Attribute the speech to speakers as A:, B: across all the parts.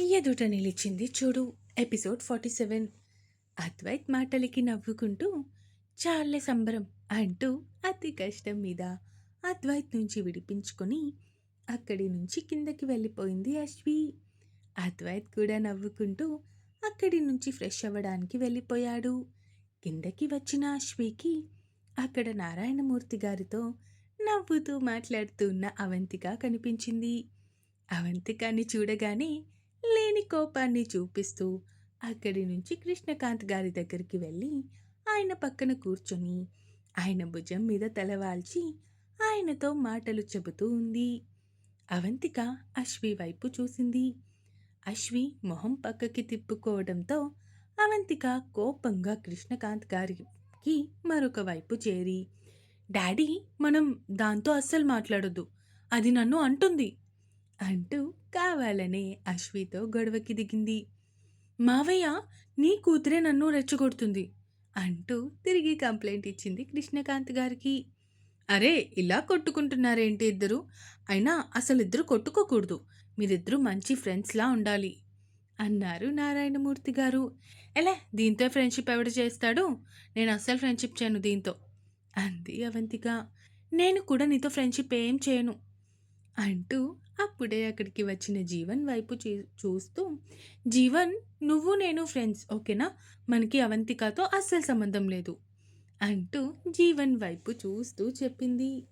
A: ఎదుట నిలిచింది చూడు ఎపిసోడ్ ఫార్టీ సెవెన్. అద్వైత్ మాటలకి నవ్వుకుంటూ చాలే సంబరం అంటూ అతి కష్టం మీద అద్వైత్ నుంచి విడిపించుకొని అక్కడి నుంచి కిందకి వెళ్ళిపోయింది అశ్వి. అద్వైత్ కూడా నవ్వుకుంటూ అక్కడి నుంచి ఫ్రెష్ అవ్వడానికి వెళ్ళిపోయాడు. కిందకి వచ్చిన అశ్వికి అక్కడ నారాయణమూర్తి గారితో నవ్వుతూ మాట్లాడుతూ ఉన్న అవంతిక కనిపించింది. అవంతికాని చూడగానే లేని కోపాన్ని చూపిస్తూ అక్కడి నుంచి కృష్ణకాంత్ గారి దగ్గరికి వెళ్ళి ఆయన పక్కన కూర్చొని ఆయన భుజం మీద తలవాల్చి ఆయనతో మాటలు చెబుతూ ఉంది. అవంతిక అశ్వి వైపు చూసింది. అశ్వి మొహం పక్కకి తిప్పుకోవడంతో అవంతిక కోపంగా కృష్ణకాంత్ గారికి మరొక వైపు చేరి డాడీ మనం దాంతో అస్సలు మాట్లాడొద్దు. అది నన్ను అంటుంది. అంటూ కావాలనే అశ్వితో గొడవకి దిగింది. మావయ్య నీ కూతురే నన్ను రెచ్చగొడుతుంది అంటూ తిరిగి కంప్లైంట్ ఇచ్చింది కృష్ణకాంత్ గారికి. అరే ఇలా కొట్టుకుంటున్నారేంటి ఇద్దరు? అయినా అసలు ఇద్దరు కొట్టుకోకూడదు. మీరిద్దరూ మంచి ఫ్రెండ్స్లా ఉండాలి అన్నారు నారాయణమూర్తి గారు. ఎలా? దీంతో ఫ్రెండ్షిప్ ఎవడు చేస్తాడు? నేను అస్సలు ఫ్రెండ్షిప్ చేయను దీంతో అంది అవంతిక. నేను కూడా నీతో ఫ్రెండ్షిప్ ఏం చేయను అంటూ అప్పుడే అక్కడికి వచ్చిన జీవన్ వైపు చూస్తూ జీవన్ నువ్వు నేను ఫ్రెండ్స్ ఓకేనా? మనకి అవంతికతో అస్సలు సంబంధం లేదు అంటూ జీవన్ వైపు చూస్తూ చెప్పింది.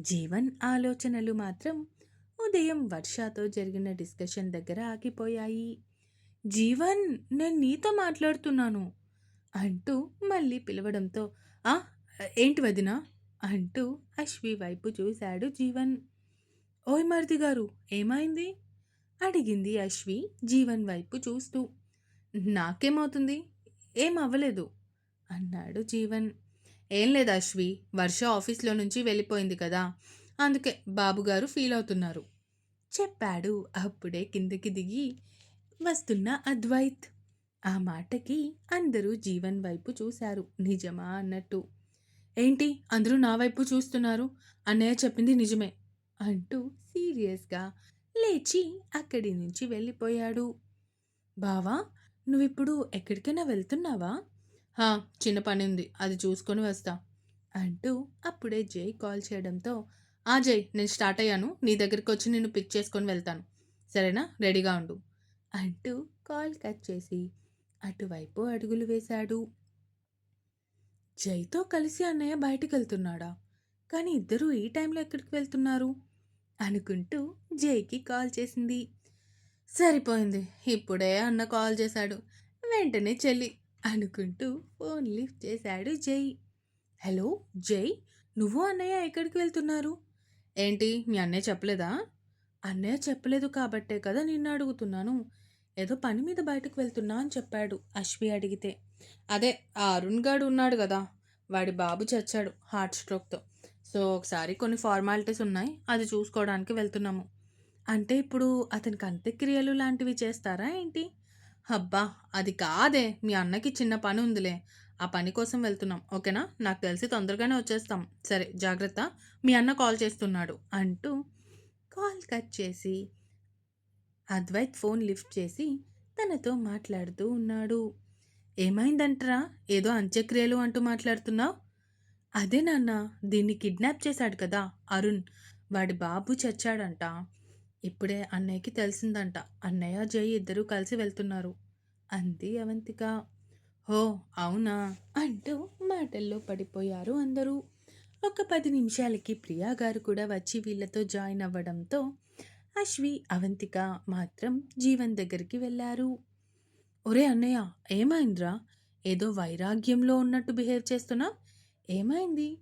A: జీవన్ ఆలోచనలు మాత్రం ఉదయం వర్షాతో జరిగిన డిస్కషన్ దగ్గర ఆగిపోయాయి. జీవన్ నేను నీతో మాట్లాడుతున్నాను అంటూ మళ్ళీ పిలవడంతో ఆ ఏంటి వదినా? అంటూ అశ్వి వైపు చూశాడు జీవన్. ఓయ్ మరిది గారు ఏమైంది? అడిగింది అశ్వి జీవన్ వైపు చూస్తూ. నాకేమవుతుంది? ఏం అవ్వలేదు అన్నాడు జీవన్. ఏం లేదు అశ్వి వర్ష ఆఫీస్లో నుంచి వెళ్ళిపోయింది కదా అందుకే బాబుగారు ఫీల్ అవుతున్నారు చెప్పాడు అప్పుడే కిందకి దిగి వస్తున్న అద్వైత్. ఆ మాటకి అందరూ జీవన్ వైపు చూశారు నిజమా అన్నట్టు. ఏంటి అందరూ నా వైపు చూస్తున్నారు? అన్నయ్య చెప్పింది నిజమే అంటూ సీరియస్గా లేచి అక్కడి నుంచి వెళ్ళిపోయాడు. బావా నువ్విప్పుడు ఎక్కడికైనా వెళ్తున్నావా? హా చిన్న పని ఉంది. అది చూసుకొని వస్తా. అంటూ అప్పుడే జై కాల్ చేయడంతో ఆ జై నేను స్టార్ట్ అయ్యాను. నీ దగ్గరికి వచ్చి నిన్ను పిక్ చేసుకొని వెళ్తాను. సరేనా? రెడీగా ఉండు. అంటూ కాల్ కట్ చేసి అటువైపు అడుగులు వేశాడు. జైతో కలిసి అన్నయ్య బయటికి వెళ్తున్నాడా కానీ ఇద్దరూ ఈ టైంలో ఎక్కడికి వెళ్తున్నారు? అనుకుంటూ జైకి కాల్ చేసింది. సరిపోయింది ఇప్పుడే అన్న కాల్ చేశాడు. వెంటనే చెల్లి అనుకుంటూ ఫోన్ లిఫ్ట్ చేశాడు జై. హలో జై నువ్వు అన్నయ్య ఎక్కడికి వెళ్తున్నారు? ఏంటి మీ అన్నయ్య చెప్పలేదా? అన్నయ్య చెప్పలేదు కాబట్టే కదా నిన్ను అడుగుతున్నాను. ఏదో పని మీద బయటకు వెళ్తున్నా అని చెప్పాడు అశ్వి అడిగితే. అదే ఆ అరుణ్ గాడు ఉన్నాడు కదా వాడి బాబు చచ్చాడు హార్ట్ స్ట్రోక్తో. సో ఒకసారి కొన్ని ఫార్మాలిటీస్ ఉన్నాయి అది చూసుకోవడానికి వెళ్తున్నాము. అంటే ఇప్పుడు అతనికి అంత్యక్రియలు లాంటివి చేస్తారా ఏంటి? అబ్బా అది కాదే. మీ అన్నకి చిన్న పని ఉందిలే. ఆ పని కోసం వెళ్తున్నాం. ఓకేనా? నాకు తెలిసి తొందరగానే వచ్చేస్తాం. సరే జాగ్రత్త. మీ అన్న కాల్ చేస్తున్నాడు అంటూ కాల్ కట్ చేసి అద్వైత్ ఫోన్ లిఫ్ట్ చేసి తనతో మాట్లాడుతూ ఉన్నాడు. ఏమైందంటరా? ఏదో అంత్యక్రియలు అంటూ మాట్లాడుతున్నావు? అదే నాన్న దీన్ని కిడ్నాప్ చేశాడు కదా అరుణ్. వాడి బాబు చచ్చాడంట. ఇప్పుడే అన్నయ్యకి తెలిసిందంట. అన్నయ్య జై ఇద్దరూ కలిసి వెళ్తున్నారు. అంది అవంతిక. హో అవునా? అంటూ మాటల్లో పడిపోయారు అందరూ. ఒక పది నిమిషాలకి ప్రియా గారు కూడా వచ్చి వీళ్ళతో జాయిన్ అవ్వడంతో అశ్వి అవంతిక మాత్రం జీవన్ దగ్గరికి వెళ్ళారు. ఒరే అన్నయ్య ఏమైందిరా? ఏదో వైరాగ్యంలో ఉన్నట్టు బిహేవ్ చేస్తున్నా? ఏమైంది?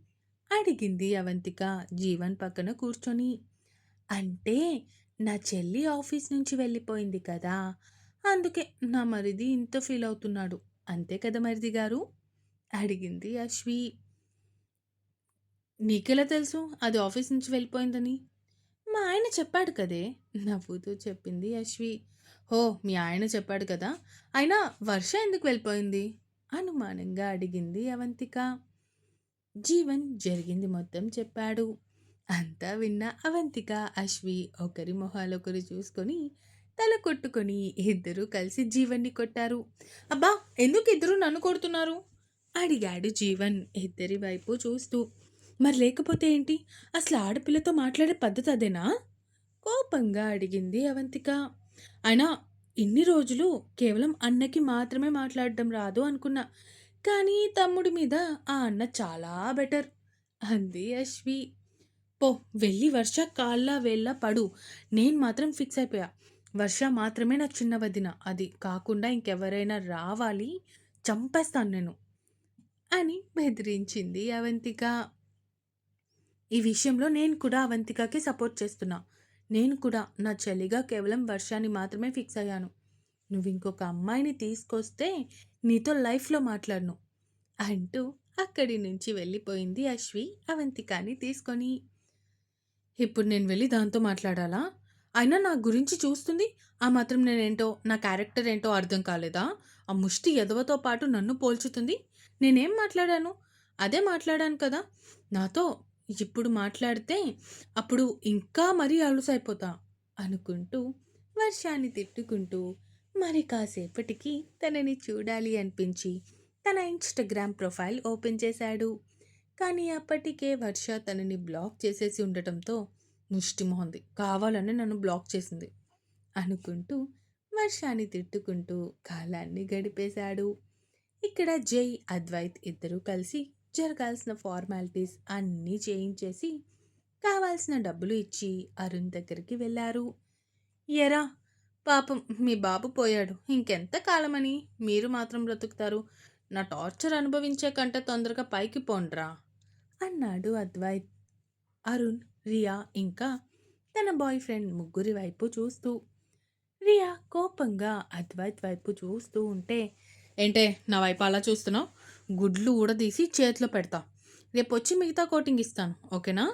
A: అడిగింది అవంతిక జీవన్ పక్కన కూర్చొని. అంటే నా చెల్లి ఆఫీస్ నుంచి వెళ్ళిపోయింది కదా అందుకే నా మరిది ఇంత ఫీల్ అవుతున్నాడు. అంతే కదా మరిది గారు? అడిగింది అశ్వి. నీకెలా తెలుసు అది ఆఫీస్ నుంచి వెళ్ళిపోయిందని? మా ఆయన చెప్పాడు కదే నవ్వుతూ చెప్పింది అశ్వి. హో మీ ఆయన చెప్పాడు కదా అయినా వర్ష ఎందుకు వెళ్ళిపోయింది? అనుమానంగా అడిగింది అవంతిక. జీవన్ జరిగింది మొత్తం చెప్పాడు. అంతా విన్న అవంతిక అశ్వి ఒకరి మొహాలొకరు చూసుకొని తల కొట్టుకొని ఇద్దరూ కలిసి జీవన్ని కొట్టారు. అబ్బా ఎందుకు ఇద్దరు నన్ను కొడుతున్నారు? అడిగాడు జీవన్ ఇద్దరి వైపు చూస్తూ. మరి లేకపోతే ఏంటి? అసలు ఆడపిల్లతో మాట్లాడే పద్ధతి అదేనా? కోపంగా అడిగింది అవంతిక. అయినా ఇన్ని రోజులు కేవలం అన్నకి మాత్రమే మాట్లాడడం రాదు అనుకున్నా. కానీ తమ్ముడి మీద ఆ అన్న చాలా బెటర్. అంది అశ్వి. పో వెళ్ళి వర్ష కాళ్ళ వేళ్ళ పడు. నేను మాత్రం ఫిక్స్ అయిపోయా. వర్ష మాత్రమే నా చిన్న వదిన. అది కాకుండా ఇంకెవరైనా రావాలి చంపేస్తాను నేను అని బెదిరించింది అవంతిక. ఈ విషయంలో నేను కూడా అవంతికకి సపోర్ట్ చేస్తున్నా. నేను కూడా నా చెల్లిగా కేవలం వర్షాన్ని మాత్రమే ఫిక్స్ అయ్యాను. నువ్వు ఇంకొక అమ్మాయిని తీసుకొస్తే నీతో లైఫ్లో మాట్లాడను అంటూ అక్కడి నుంచి వెళ్ళిపోయింది అశ్వి అవంతికాని తీసుకొని. ఇప్పుడు నేను వెళ్ళి దాంతో మాట్లాడాలా? అయినా నా గురించి చూస్తుంది? ఆ మాత్రం నేనేంటో నా క్యారెక్టర్ ఏంటో అర్థం కాలేదా? ఆ ముష్టి ఎదవతో పాటు నన్ను పోల్చుతుంది? నేనేం మాట్లాడాను? అదే మాట్లాడాను కదా. నాతో ఇప్పుడు మాట్లాడితే అప్పుడు ఇంకా మరీ అలుసైపోతా అనుకుంటూ వర్షాన్ని తిట్టుకుంటూ మరి కాసేపటికి తనని చూడాలి అనిపించి తన ఇన్స్టాగ్రామ్ ప్రొఫైల్ ఓపెన్ చేశాడు. కానీ అప్పటికే వర్ష తనని బ్లాక్ చేసేసి ఉండటంతో ముష్టిమోహంది కావాలని నన్ను బ్లాక్ చేసింది అనుకుంటూ వర్షాన్ని తిట్టుకుంటూ కాలాన్ని గడిపేశాడు. ఇక్కడ జై అద్వైత్ ఇద్దరూ కలిసి జరగాల్సిన ఫార్మాలిటీస్ అన్నీ చేయించేసి కావాల్సిన డబ్బులు ఇచ్చి అరుణ్ దగ్గరికి వెళ్ళారు. ఎరా పాపం మీ బాబు పోయాడు. ఇంకెంత కాలమని? మీరు మాత్రం బ్రతుకుతారు. నా టార్చర్ అనుభవించే కంటే తొందరగా పైకి పోండ్రా. అన్నాడు అద్వైత్. అరుణ్ రియా ఇంకా తన బాయ్ ఫ్రెండ్ ముగ్గురి వైపు చూస్తూ. రియా కోపంగా అద్వైత్ వైపు చూస్తూ ఉంటే ఏంటే నా వైపు అలా చూస్తున్నావు? గుడ్లు ఊడదీసి చేతిలో పెడతా. రేపు వచ్చి మిగతా కోటింగ్ ఇస్తాను ఓకేనా?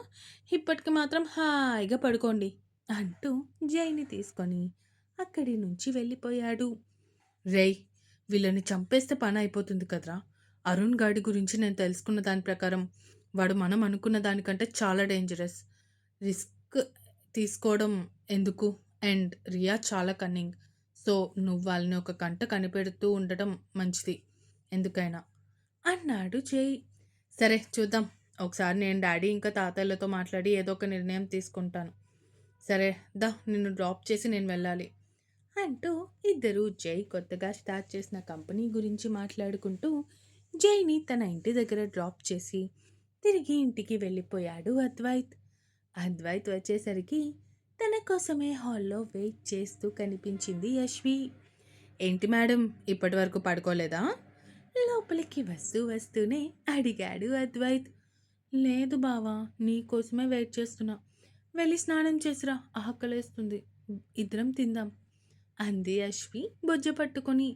A: ఇప్పటికి మాత్రం హాయిగా పడుకోండి అంటూ జైని తీసుకొని అక్కడి నుంచి వెళ్ళిపోయాడు. రేయ్ వీళ్ళని చంపేస్తే పని అయిపోతుంది కదరా. అరుణ్ గాడి గురించి నేను తెలుసుకున్న దాని ప్రకారం వాడు మనం అనుకున్న దానికంటే చాలా డేంజరస్ రిస్క్ తీసుకోవడం ఎందుకు? అండ్ రియా చాలా కన్నింగ్ సో నువ్వు వాళ్ళని ఒక కంట కనిపెడుతూ ఉండటం మంచిది. ఎందుకైనా? అన్నాడు చేయి సరే చూద్దాం. ఒకసారి నేను డాడీ ఇంకా తాతయ్యలతో మాట్లాడి ఏదో ఒక నిర్ణయం తీసుకుంటాను. సరే దా నిన్ను డ్రాప్ చేసి నేను వెళ్ళాలి. అంటూ ఇద్దరూ జై కొత్తగా స్టార్ట్ చేసిన కంపెనీ గురించి మాట్లాడుకుంటూ జైని తన ఇంటి దగ్గర డ్రాప్ చేసి తిరిగి ఇంటికి వెళ్ళిపోయాడు అద్వైత్. అద్వైత్ వచ్చేసరికి తన కోసమే హాల్లో వెయిట్ చేస్తూ కనిపించింది యశ్వి. ఏంటి మేడం ఇప్పటి వరకు పడుకోలేదా? లోపలికి వస్తూ వస్తూనే అడిగాడు అద్వైత్. లేదు బావా నీకోసమే వెయిట్ చేస్తున్నా. వెళ్ళి స్నానం చేసిరా ఆకలేస్తుంది. ఇద్దరం తిందాం. అంది అశ్వి బొజ్జ పట్టుకొని.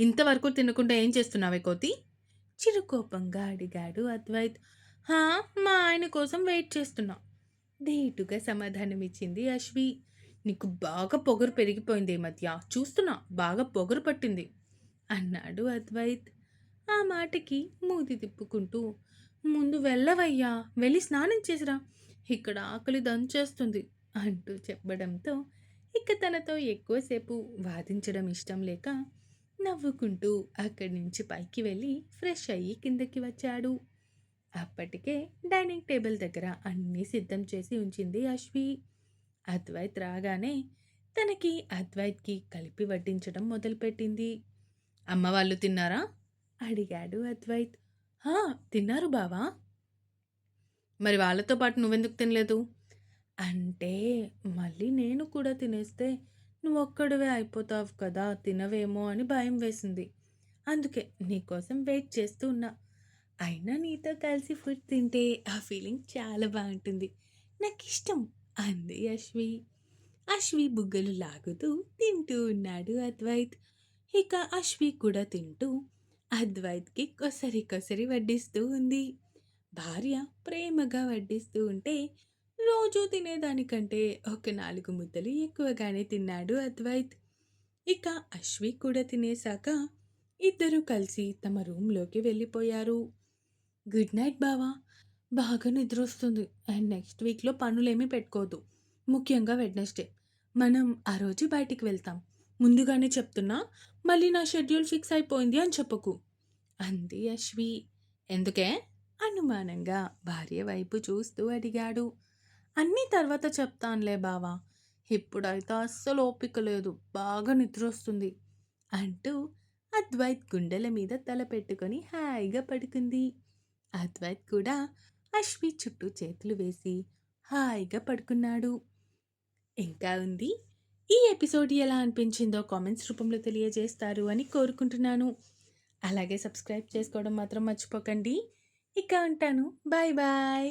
A: ఇంతవరకు తినకుండా ఏం చేస్తున్నావే కోతి? చిరుకోపంగా అడిగాడు అద్వైత్. హా మా ఆయన కోసం వెయిట్ చేస్తున్నా. ధీటుగా సమాధానమిచ్చింది అశ్వి. నీకు బాగా పొగరు పెరిగిపోయింది ఈ మధ్య. చూస్తున్నా బాగా పొగరు పట్టింది అన్నాడు అద్వైత్. ఆ మాటకి మూతి తిప్పుకుంటూ ముందు వెళ్ళవయ్యా వెళ్ళి స్నానం చేసిరా. ఇక్కడ ఆకలి దంచేస్తుంది అంటూ చెప్పడంతో ఇక తనతో ఎక్కువసేపు వాదించడం ఇష్టం లేక నవ్వుకుంటూ అక్కడి నుంచి పైకి వెళ్ళి ఫ్రెష్ అయ్యి కిందకి వచ్చాడు. అప్పటికే డైనింగ్ టేబుల్ దగ్గర అన్నీ సిద్ధం చేసి ఉంచింది అశ్వి. అద్వైత్ రాగానే తనకి అద్వైత్కి కలిపి వడ్డించడం మొదలుపెట్టింది. అమ్మ వాళ్ళు తిన్నారా? అడిగాడు అద్వైత్. హా తిన్నారు బావా. మరి వాళ్ళతో పాటు నువ్వెందుకు తినలేదు? అంటే మళ్ళీ నేను కూడా తినేస్తే నువ్వు ఒక్కడివే అయిపోతావు కదా తినవేమో అని భయం వేసింది. అందుకే నీకోసం వెయిట్ చేస్తూ ఉన్నా. అయినా నీతో కలిసి ఫుడ్ తింటే ఆ ఫీలింగ్ చాలా బాగుంటుంది. నాకు ఇష్టం అంది అశ్వి. అశ్వి బుగ్గలు లాగుతూ తింటూ ఉన్నాడు అద్వైత్. ఇక అశ్వి కూడా తింటూ అద్వైత్కి కొసరి కొసరి వడ్డిస్తూ ఉంది. భార్య ప్రేమగా వడ్డిస్తూ ఉంటే రోజు తినేదానికంటే ఒక నాలుగు ముద్దలు ఎక్కువగానే తిన్నాడు అద్వైత్ ఇక అశ్వి కూడా తినేశాక ఇద్దరూ కలిసి తమ రూమ్లోకి వెళ్ళిపోయారు గుడ్ నైట్ బావా బాగా నిద్ర వస్తుంది అండ్ నెక్స్ట్ వీక్లో పనులేమీ పెట్టుకోదు ముఖ్యంగా వెడ్నెస్డే మనం ఆ రోజు బయటికి వెళ్తాం. ముందుగానే చెప్తున్నా, మళ్ళీ నా షెడ్యూల్ ఫిక్స్ అయిపోయింది అని చెప్పకు. అంది అశ్వి. ఎందుకే? అనుమానంగా భార్య వైపు చూస్తూ అడిగాడు. అన్నీ తర్వాత చెప్తానులే బావా. ఇప్పుడైతే అస్సలు ఓపిక లేదు. బాగా నిద్ర వస్తుంది అంటూ అద్వైత్ గుండెల మీద తల పెట్టుకొని హాయిగా పడుకుంది. అద్వైత్ కూడా అశ్వి చుట్టూ చేతులు వేసి హాయిగా పడుకున్నాడు. ఇంకా ఉంది. ఈ ఎపిసోడ్ ఎలా అనిపించిందో కామెంట్స్ రూపంలో తెలియజేస్తారు అని కోరుకుంటున్నాను. అలాగే సబ్స్క్రైబ్ చేసుకోవడం మాత్రం మర్చిపోకండి. ఇక ఉంటాను. Bye bye.